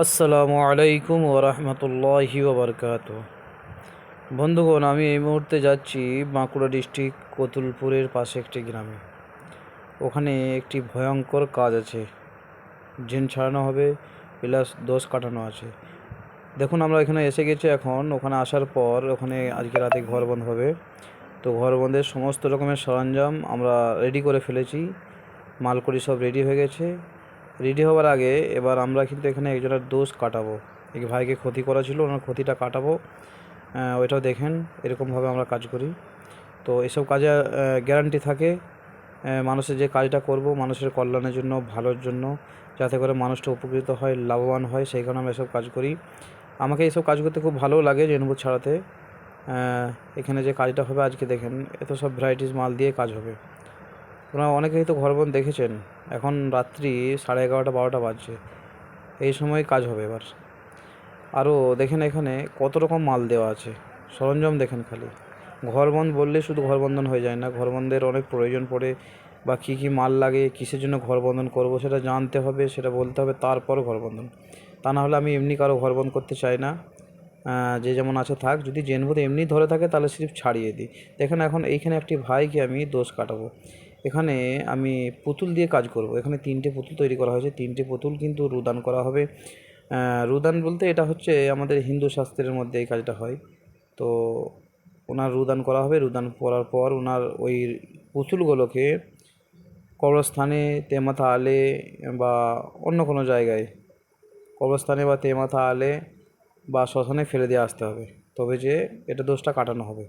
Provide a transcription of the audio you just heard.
আসসালামু আলাইকুম ওরহমতুল্লাহি ওবরকাত বন্ধুগণ, আমি এই মুহূর্তে যাচ্ছি বাঁকুড়া ডিস্ট্রিক্ট কতুলপুরের পাশে একটি গ্রামে। ওখানে একটি ভয়ঙ্কর কাজ আছে। জিন ছাড়ানো হবে, প্লাস দোষ কাটানো আছে। দেখুন, আমরা এখানে এসে গেছি এখন। ওখানে আসার পর ওখানে আজকে রাতে ঘর বন্ধ হবে। তো ঘর বন্ধের সমস্ত রকমের সরঞ্জাম আমরা রেডি করে ফেলেছি। মালকড়ি সব রেডি হয়ে গেছে। রেডি হওয়ার আগে এবার আমরা কিন্তু এখানে একজনের দোষ কাটাবো। এক ভাইকে ক্ষতি করা ছিল, ওনার ক্ষতিটা কাটাবো। ওইটাও দেখেন, এরকমভাবে আমরা কাজ করি। তো এসব কাজে গ্যারান্টি থাকে মানুষের যে কাজটা করব, মানুষের কল্যাণের জন্য, ভালোর জন্য, যাতে করে মানুষটা উপকৃত হয়, লাভবান হয়, সেই কারণে আমরা এসব কাজ করি। আমাকে এইসব কাজ করতে খুব ভালো লাগে রেণুপুর ছাড়াতে। এখানে যে কাজটা হবে, আজকে দেখেন, এত সব ভ্যারাইটিস মাল দিয়ে কাজ হবে। ওনারা অনেকেই তো ঘরবন দেখেছেন। এখন রাত্রি সাড়ে এগারোটা বারোটা বাজছে। এই সময় কাজ হবে এবার। আরও দেখেন এখানে কত রকম মাল দেওয়া আছে। সরঞ্জাম দেখেন খালি। ঘরবন্ধ বললে শুধু ঘরবন্ধন হয়ে যায় না। ঘরবন্ধের অনেক প্রয়োজন পড়ে বা কী কী মাল লাগে, কিসের জন্য ঘরবন্ধন করব সেটা জানতে হবে, সেটা বলতে হবে, তারপর ঘরবন্ধন তা না হলে আমি এমনি কারও ঘরবন্ধ করতে চাই না। যে যেমন আছে থাক, যদি জেনভূত এমনি ধরে থাকে তাহলে সির্ফ ছাড়িয়ে দিই। দেখেন এখন এইখানে একটি ভাইকে আমি দোষ কাটাবো। এখানে আমি পুতুল দিয়ে কাজ করব। এখানে তিনটে পুতুল তৈরি করা হয়েছে। তিনটে পুতুল কিন্তু রুদান করা হবে। রুদান বলতে এটা হচ্ছে আমাদের হিন্দু শাস্ত্রের মধ্যে এই কাজটা হয়। তো ওনার রুদান করা হবে। রুদান করার পর ওনার ওই পুতুলগুলোকে কবরস্থানে তেমাথা আলে বা অন্য কোনো জায়গায় কবরস্থানে বা তেমাথা আলে বা শ্মশানে ফেলে দিয়ে আসতে হবে। তবে যে এটা দোষটা কাটানো হবে।